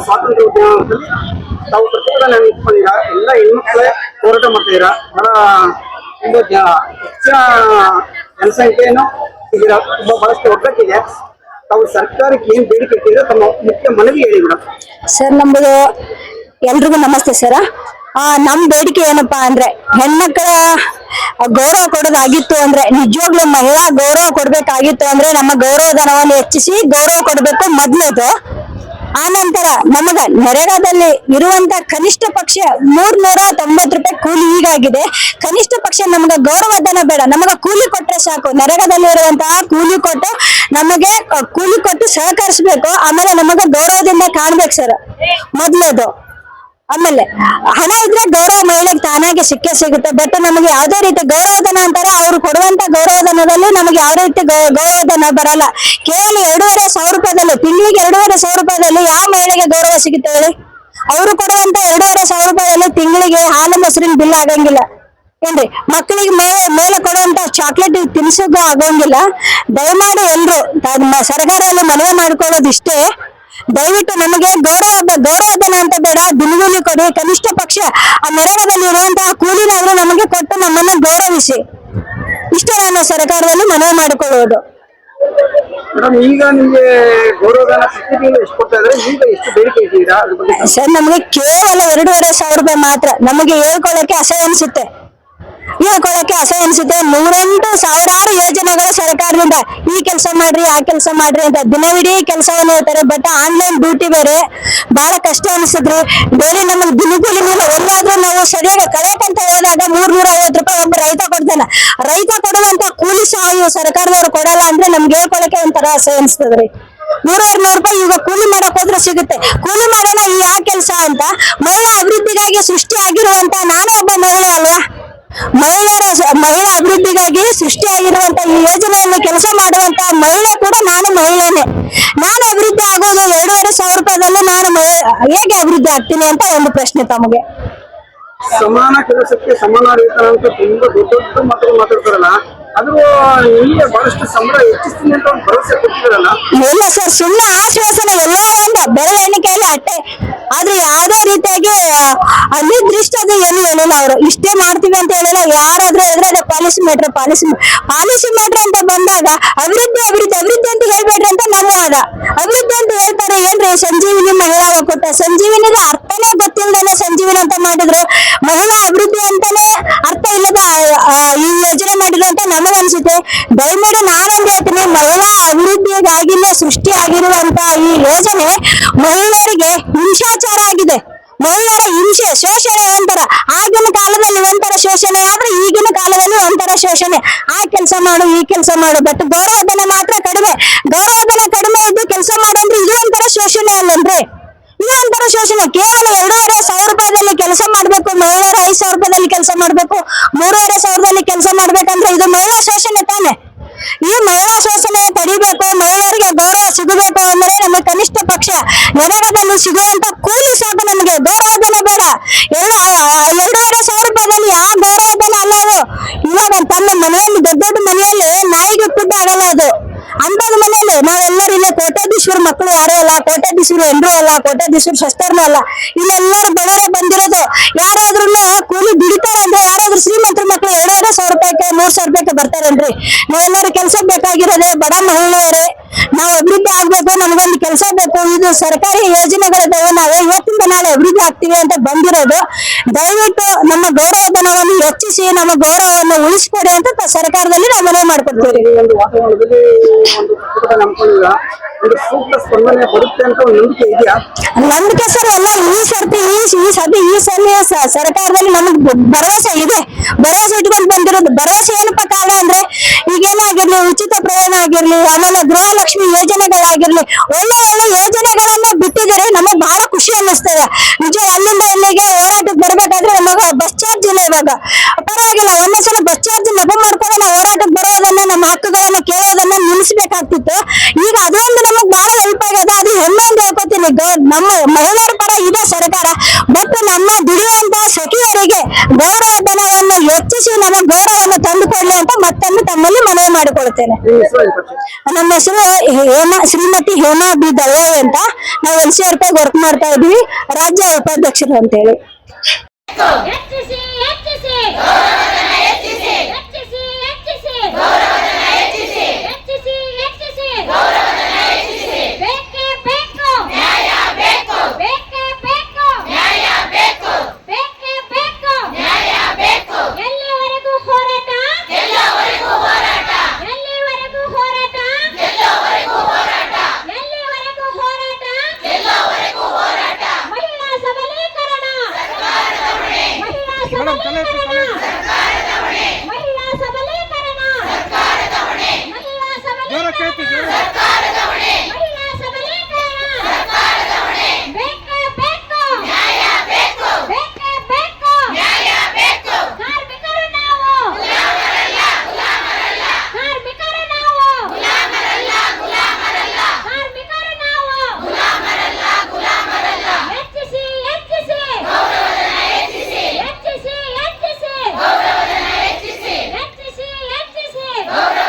ಸ್ವಾತಂತ್ರ್ಯ ಉದ್ಯಮದಲ್ಲಿ ತಾವು ಪ್ರತಿಭಟನೆ ನಿಂತ್ಕೊಂಡಿದ್ದೀರಾ ಎಲ್ಲ ಹೆಣ್ಮಕ್ಳೇ ಹೋರಾಟ ಮಾಡ್ತಿದ್ದೀರಾ ಬಹಳ ಒಂದು ಹೆಚ್ಚಿನ ಜನಸಂಖ್ಯೆಯನ್ನು ಇದ್ದೀರಾ ತುಂಬಾ ಬಹಳಷ್ಟು ಒಗ್ಗಟ್ಟಿದೆ ತಾವು ಸರ್ಕಾರಕ್ಕೆ ಏನು ಬೇಡಿಕೆ ಇಟ್ಟಿದ್ರೆ ತಮ್ಮ ಮುಖ್ಯ ಮನವಿ ಹೇಳಿ ಮೇಡಮ್ ಸರ್ ನಮ್ಮದು ಎಲ್ರಿಗೂ ನಮಸ್ತೆ ಸರ್. ಆ, ನಮ್ ಬೇಡಿಕೆ ಏನಪ್ಪಾ ಅಂದ್ರೆ ಹೆಣ್ಮಕ್ಳ ಗೌರವ ಕೊಡೋದಾಗಿತ್ತು ಅಂದ್ರೆ, ನಿಜವಾಗ್ಲೂ ಮಹಿಳಾ ಗೌರವ ಕೊಡ್ಬೇಕಾಗಿತ್ತು ಅಂದ್ರೆ, ನಮ್ಮ ಗೌರವ ಧನವನ್ನು ಹೆಚ್ಚಿಸಿ ಗೌರವ ಕೊಡ್ಬೇಕು ಮೊದ್ಲದು. ಆ ನಂತರ ನಮಗ ನರೇಗಾದಲ್ಲಿ ಇರುವಂತ ಕನಿಷ್ಠ ಪಕ್ಷ ಮೂರ್ನೂರ ತೊಂಬತ್ ರೂಪಾಯಿ ಕೂಲಿ ಈಗಾಗಿದೆ. ಕನಿಷ್ಠ ಪಕ್ಷ ನಮಗ ಗೌರವಧನ ಬೇಡ. ನಮಗ ಕೂಲಿ ಕೊಟ್ರೆ ಸಾಕು. ನರೇಗಾದಲ್ಲಿ ಇರುವಂತಹ ಕೂಲಿ ಕೊಟ್ಟು ನಮಗೆ ಕೂಲಿ ಕೊಟ್ಟು ಸಹಕರಿಸಬೇಕು. ಆಮೇಲೆ ನಮಗ ಗೌರವದಿಂದ ಕಾಣ್ಬೇಕು ಸರ್ ಮೊದ್ಲದು. ಆಮೇಲೆ ಹಣ ಇದ್ರೆ ಗೌರವ ಮಹಿಳೆಗೆ ತಾನಾಗೆ ಸಿಕ್ಕೇ ಸಿಗುತ್ತೆ. ಬಟ್ ನಮಗೆ ಯಾವುದೇ ರೀತಿ ಗೌರವಧನ ಅಂತಾರೆ, ಅವ್ರು ಕೊಡುವಂತ ಗೌರವಧನದಲ್ಲಿ ನಮಗೆ ಯಾವುದೇ ರೀತಿ ಗೌರವಧನ ಬರಲ್ಲ. ಕೇವಲ ಎರಡೂವರೆ ಸಾವಿರ ರೂಪಾಯಿದಲ್ಲಿ, ತಿಂಗಳಿಗೆ ಎರಡೂವರೆ ಸಾವಿರ ರೂಪಾಯಿದಲ್ಲಿ ಯಾವ ಮಹಿಳೆಗೆ ಗೌರವ ಸಿಗುತ್ತೆ ಹೇಳಿ? ಅವರು ಕೊಡುವಂತ ಎರಡೂವರೆ ಸಾವಿರ ರೂಪಾಯಿದಲ್ಲಿ ತಿಂಗಳಿಗೆ ಹಾಲು ಮೊಸರಿನ ಬಿಲ್ ಆಗಂಗಿಲ್ಲ. ಏನ್ರಿ? ಮಕ್ಕಳಿಗೆ ಮೇಲೆ ಮೇಲೆ ಕೊಡುವಂತ ಚಾಕ್ಲೇಟ್ ತಿನ್ಸೋದು ಆಗೋಂಗಿಲ್ಲ. ದಯಮಾಡಿ ಎಲ್ರು ಸರ್ಕಾರ ಸರ್ಕಾರದಲ್ಲಿ ಮನವಿ ಮಾಡ್ಕೊಳ್ಳೋದು ಇಷ್ಟೇ ದಯವಿಟ್ಟು ನಮಗೆ ಗೌರವ ಗೌರವಧನ ಅಂತ ಬೇಡ. ದಿನಗೂಲಿ ಕೊಡಿ. ಕನಿಷ್ಠ ಪಕ್ಷ ಆ ನರೇಗಾದಲ್ಲಿ ಇರುವಂತಹ ಕೂಲಿನಾದ್ರೂ ನಮಗೆ ಕೊಟ್ಟು ನಮ್ಮನ್ನು ಗೌರವಿಸಿ. ಇಷ್ಟೇ ನಾನು ಸರ್ಕಾರದಲ್ಲಿ ಮನವಿ ಮಾಡಿಕೊಳ್ಳುವುದು. ಈಗ ನಿಮ್ಗೆ ಸರ್ ನಮಗೆ ಕೇವಲ ಎರಡೂವರೆ ಸಾವಿರ ರೂಪಾಯಿ ಮಾತ್ರ. ನಮಗೆ ಹೇಳ್ಕೊಳ್ಳಕ್ಕೆ ಅಸಹ್ಯ ಅನ್ಸುತ್ತೆ. ಹೇಳ್ಕೊಳ್ಳಕ್ಕೆ ಅಸಹ್ಯ ಅನ್ಸುತ್ತೆ. ನೂರೆಂಟು ಸಾವಿರಾರು ಯೋಜನೆಗಳು ಸರ್ಕಾರದಿಂದ ಈ ಕೆಲಸ ಮಾಡ್ರಿ, ಆ ಕೆಲಸ ಮಾಡ್ರಿ ಅಂತ ದಿನವಿಡೀ ಕೆಲಸವನ್ನು ಹೇಳ್ತಾರೆ. ಬಟ್ ಆನ್ಲೈನ್ ಡ್ಯೂಟಿ ಬೇರೆ. ಬಹಳ ಕಷ್ಟ ಅನಿಸಿದ್ರಿ ಬೇರೆ ನಮಗೆ ದಿನಗೂಲಿ ಮೇಲೆ ಎಲ್ಲಾದ್ರೂ ನಾವು ಸರಿಯಾಗಿ ಕಳೆಕ್ ಅಂತ ಹೇಳಿದಾಗ ಮೂರ್ ನೂರ ಐವತ್ತು ರೂಪಾಯಿ ಒಬ್ಬ ರೈತ ಕೊಡ್ತಾನೆ. ರೈತ ಕೊಡುವಂತ ಕೂಲಿ ಸಹ ಸರ್ಕಾರದವ್ರು ಕೊಡಲ್ಲ ಅಂದ್ರೆ ನಮ್ಗೆ ಹೇಳ್ಕೊಳಕ್ಕೆ ಒಂಥರ ಆಸೆ ಅನಿಸ್ತದ್ರಿ ನೂರಾರು ನೂರು ರೂಪಾಯಿ ಈಗ ಕೂಲಿ ಮಾಡಕ್ ಹೋದ್ರೆ ಸಿಗುತ್ತೆ. ಕೂಲಿ ಮಾಡೋಣ ಈ ಯಾವ ಕೆಲಸ ಅಂತ, ಮಹಿಳಾ ಅಭಿವೃದ್ಧಿಗಾಗಿ ಸೃಷ್ಟಿ ಆಗಿರುವಂತ ನಾನು ಒಬ್ಬ ಮಹಿಳೆ ಅಲ್ವಾ ಮಹಿಳೆಯರ ಸ- ಮಹಿಳಾ ಅಭಿವೃದ್ಧಿಗಾಗಿ ಸೃಷ್ಟಿಯಾಗಿರುವಂತ ಈ ಯೋಜನೆಯನ್ನು ಕೆಲಸ ಮಾಡುವಂತ ಮಹಿಳೆ ಕೂಡ ನಾನು ಮಹಿಳೆನೆ. ನಾನು ಅಭಿವೃದ್ಧಿ ಆಗೋದು ಎರಡೂವರೆ ಸಾವಿರ ರೂಪಾಯಿದಲ್ಲಿ ನಾನು ಹೇಗೆ ಅಭಿವೃದ್ಧಿ ಆಗ್ತೀನಿ ಅಂತ ಒಂದು ಪ್ರಶ್ನೆ ತಮಗೆ. ಸಮಾನ ಕೆಲಸಕ್ಕೆ ಸಮಾನ ವೇತನ ಅಂತ ತುಂಬಾ ದೊಡ್ಡ ದೊಡ್ಡ ಮಾತಾಡ್ತಾರಲ್ಲ. ಅದು ನಿಮಗೆ ಬಹಳಷ್ಟು ಸಂಬಳ ಹೆಚ್ಚಿಸ್ತೀನಿ ಅಂತ ಒಂದು ಭರವಸೆ ಕೊಟ್ಟಿದ್ರಲ್ಲ ಇಲ್ಲ ಸರ್ ಸುಮ್ಮನೆ ಆಶ್ವಾಸನೆ ಎಲ್ಲರಿಂದ ಎಣಿಕೆಯಲ್ಲಿ ಅಟ್ಟೆ. ಆದ್ರೆ ಯಾವುದೇ ರೀತಿಯಾಗಿ ಅನಿರ್ದಿಷ್ಟದ ಏನು ಹೇಳಿಲ್ಲ ಅವರು. ಇಷ್ಟೇ ಮಾಡ್ತೀವಿ ಅಂತ ಹೇಳಿಲ್ಲ, ಯಾರಾದ್ರೂ ಹೇಳಿದ್ರೆ ಅದೇ policy matter policy policy matter ಅಂತ ಬಂದಾಗ, ಅಭಿವೃದ್ಧಿ ಅಭಿವೃದ್ಧಿ ಅಭಿವೃದ್ಧಿ ಅಂತ ಹೇಳ್ಬೇಡ್ರಿ ಅಂತ ನಮ್ಮ ವಾದ. ಅಭಿವೃದ್ಧಿ ಅಂತ ಹೇಳ್ತಾರೆ, ಏನ್ರಿ, ಸಂಜೀವಿನಿ ಮಹಿಳಾ ಒಕ್ಕೂಟ. ಸಂಜೀವಿನಿಗೆ ಅರ್ಥನೇ ಗೊತ್ತಿಲ್ಲದೇನೆ ಸಂಜೀವಿನಿ ಅಂತ ಮಾಡಿದ್ರು, ಮಹಿಳಾ ಅಭಿವೃದ್ಧಿ ಅಂತಾನೆ ಅರ್ಥ ಇಲ್ಲದ ಈ ಯೋಜನೆ ಅನ್ಸುತ್ತೆ. ದಯಮಾಡಿ ನಾನೊಂದು ಹೇಳ್ತೀನಿ, ಮಹಿಳಾ ಅಭಿವೃದ್ಧಿಗಾಗಿನೇ ಸೃಷ್ಟಿ ಆಗಿರುವಂತ ಈ ಯೋಜನೆ ಮಹಿಳೆಯರಿಗೆ ಹಿಂಸಾಚಾರ ಆಗಿದೆ. ಮಹಿಳೆಯರ ಹಿಂಸೆ, ಶೋಷಣೆ ಒಂಥರ. ಆಗಿನ ಕಾಲದಲ್ಲಿ ಒಂಥರ ಶೋಷಣೆ, ಆದ್ರೆ ಈಗಿನ ಕಾಲದಲ್ಲಿ ಒಂಥರ ಶೋಷಣೆ. ಆ ಕೆಲಸ ಮಾಡು, ಈ ಕೆಲಸ ಮಾಡು. ಬಟ್ ಗೌರವಧನ ಮಾತ್ರ ಕಡಿಮೆ. ಗೌರವಧನ ಕಡಿಮೆ ಇದ್ದು ಕೆಲಸ ಮಾಡು ಅಂದ್ರೆ ಇದು ಒಂಥರ ಶೋಷಣೆ ಅಲ್ಲಂದ್ರೆ ಒಂಥರ ಶೋಷಣೆ ಕೇವಲ ಎರಡೂವರೆ ಸಾವಿರ ರೂಪಾಯಿದಲ್ಲಿ ಕೆಲಸ ಮಾಡ್ಬೇಕು ಮಹಿಳೆಯರು ಐದು ಸಾವಿರ ರೂಪಾಯಿದಲ್ಲಿ ಕೆಲಸ ಮಾಡ್ಬೇಕು, ಮೂರುವರೆ ಸಾವಿರದಲ್ಲಿ ಕೆಲಸ ಮಾಡ್ಬೇಕಂದ್ರೆ ಇದು ಮಹಿಳಾ ಶೋಷಣೆ ತಾನೆ. ಈ ಮಹಿಳಾ ಶೋಷಣೆ ತಡಿಬೇಕು, ಮಹಿಳೆಯರಿಗೆ ಗೌರವ ಸಿಗಬೇಕು ಅಂದ್ರೆ ನಮ್ಮ ಕನಿಷ್ಠ ಪಕ್ಷ ನರೇಗಾದಲ್ಲಿ ಸಿಗುವಂತ ಕೂಲಿ ಸಾಕು ನಮಗೆ ಗೌರವಧನ ಬೇಡ ಎರಡು ಎರಡೂವರೆ ಸಾವಿರ ರೂಪಾಯಿದಲ್ಲಿ ಯಾವ ಗೌರವಧನ ಅಲ್ಲ ಅದು ಇವಾಗ ತನ್ನ ಮನೆಯಲ್ಲಿ ದೊಡ್ಡ ದೊಡ್ಡ ಮನೆಯಲ್ಲಿ ನಾಯಿಗೆ ಫುಡ್ ಆಗಲ್ಲ ಅದು ಅಂತದ್ ಮನೆಯಲ್ಲಿ ನಾವೆಲ್ಲರೂ ಇಲ್ಲೇ ಕೋಟ್ಯಾಧೀಶ್ವರ ಮಕ್ಕಳು ಯಾರು ಅಲ್ಲ, ಕೋಟ್ಯಾಧೀಶ್ವರ ಎಂದ್ರು ಅಲ್ಲ, ಕೋಟ್ಯಾಧೀಶ್ವರ ಶಸ್ತ್ರನೂ ಅಲ್ಲ. ಇಲ್ಲೆಲ್ಲರೂ ಬಡವರೇ ಬಂದಿರೋದು. ಯಾರಾದ್ರೂ ಕೂಲಿ ದುಡಿತಾರೆ ಅಂದ್ರೆ ಯಾರಾದ್ರೂ ಶ್ರೀಮಂತರ ಮಕ್ಕಳು ಎರಡೆರಡು ಸಾವಿರ ರೂಪಾಯಿಗೆ ಮೂರ್ ಸಾವಿರ ರೂಪಾಯಿಗೆ ಬರ್ತಾರೇನ್ರಿ? ನಾವೆಲ್ಲರೂ ಕೆಲಸ ಬೇಕಾಗಿರೋದೇ ಬಡ ಮಹಿಳೆಯರೇ. ನಾವು ಅಭಿವೃದ್ಧಿ ಆಗ್ಬೇಕು ನಮಗೊಂದು ಕೆಲಸ ಬೇಕು ಇದು ಸರ್ಕಾರಿ ಯೋಜನೆಗಳು ನಾವು ಇವತ್ತಿಂದ ನಾಳೆ ಅಭಿವೃದ್ಧಿ ಆಗ್ತೀವಿ ಅಂತ ಬಂದಿರೋದು. ದಯವಿಟ್ಟು ನಮ್ಮ ಗೌರವಧನವನ್ನು ಹೆಚ್ಚಿಸಿ ನಮ್ಮ ಗೌರವವನ್ನು ಉಳಿಸ್ಕೊಡಿ ಅಂತ ಸರ್ಕಾರದಲ್ಲಿ ನಾವು ಮನವಿ ಮಾಡ್ಕೊಡ್ತೀವಿ. ನಂಬಿಕೆ ಸರ್ ಎಲ್ಲ ಈ ಸರ್ತಿ ಈ ಈ ಸತಿ ಈ ಸಲ ಸರ್ಕಾರದಲ್ಲಿ ನಮಗ್ ಭರವಸೆ ಇದೆ. ಭರವಸೆ ಇಟ್ಕೊಂಡು ಬಂದಿರೋದು. ಭರವಸೆ ಏನಪ್ಪ ಕಾರಣ ಅಂದ್ರೆ ಆಗಿರ್ಲಿ, ಉಚಿತ ಪ್ರಯಾಣ ಆಗಿರ್ಲಿ ಆಮೇಲೆ ಗೃಹಲಕ್ಷ್ಮಿ ಯೋಜನೆಗಳಾಗಿರ್ಲಿ ಒಳ್ಳೆ ಒಳ್ಳೆ ಯೋಜನೆಗಳನ್ನ ಬಿಟ್ಟಿದ್ದಾರೆ, ನಮಗ್ ಬಹಳ ಖುಷಿ ಅನ್ನಿಸ್ತದೆ. ನಿಜ, ಅಲ್ಲಿಂದ ಇಲ್ಲಿಗೆ ಹೋರಾಟಕ್ಕೆ ಬರ್ಬೇಕಾದ್ರೆ ನಮಗ ಬಸ್ ಚಾರ್ಜ್ ಇಲ್ಲ ಇವಾಗ. ಪರವಾಗಿಲ್ಲ ಒಂದೊಂದ್ಸಲ ಬಸ್ ಚಾರ್ಜ್ ನೆಪ ಮಾಡ್ಕೊಂಡು ನಾವು ಹೋರಾಟಕ್ಕೆ ಬರೋದನ್ನ, ನಮ್ಮ ಹಕ್ಕುಗಳನ್ನ ಕೇಳೋದನ್ನ ನಿಲ್ಲಿಸಬೇಕಾಗ್ತಿತ್ತು. ಈಗ ಅದೊಂದು ನಮಗ್ ಬಹಳ ಹೆಲ್ಪ್ ಆಗದ ಅದು ಅಂತ ಹೇಳ್ಕೊತೀನಿ. ನಮ್ಮ ಮಹಿಳೆಯರ ಪರ ಇದೆ ಸರ್ಕಾರ ಬಟ್ ನಮ್ಮ ದುಡಿಯುವಂತಹ ಸಖಿಯರಿಗೆ ಗೌರವ ಧನವನ್ನು ಹೆಚ್ಚಿಸಿ, ನಮಗ್ ಗೌರವವನ್ನು ತಂದುಕೊಡ್ಲಿ ಅಂತ ಮತ್ತೊಮ್ಮೆ ತಮ್ಮಲ್ಲಿ ಮನವಿ ಮಾಡಿಕೊಳ್ತೇನೆ. ನಮ್ಮ ಹೆಸರು ಹೇಮಾ, ಶ್ರೀಮತಿ ಹೇಮಾ ಬಿ ದಲ್ವಾಯಿ ಅಂತ ನಾವು N C R P work ಮಾಡ್ತಾ ಇದೀವಿ. ರಾಜ್ಯ ಉಪಾಧ್ಯಕ್ಷರು ಅಂತೇಳಿ. Okay.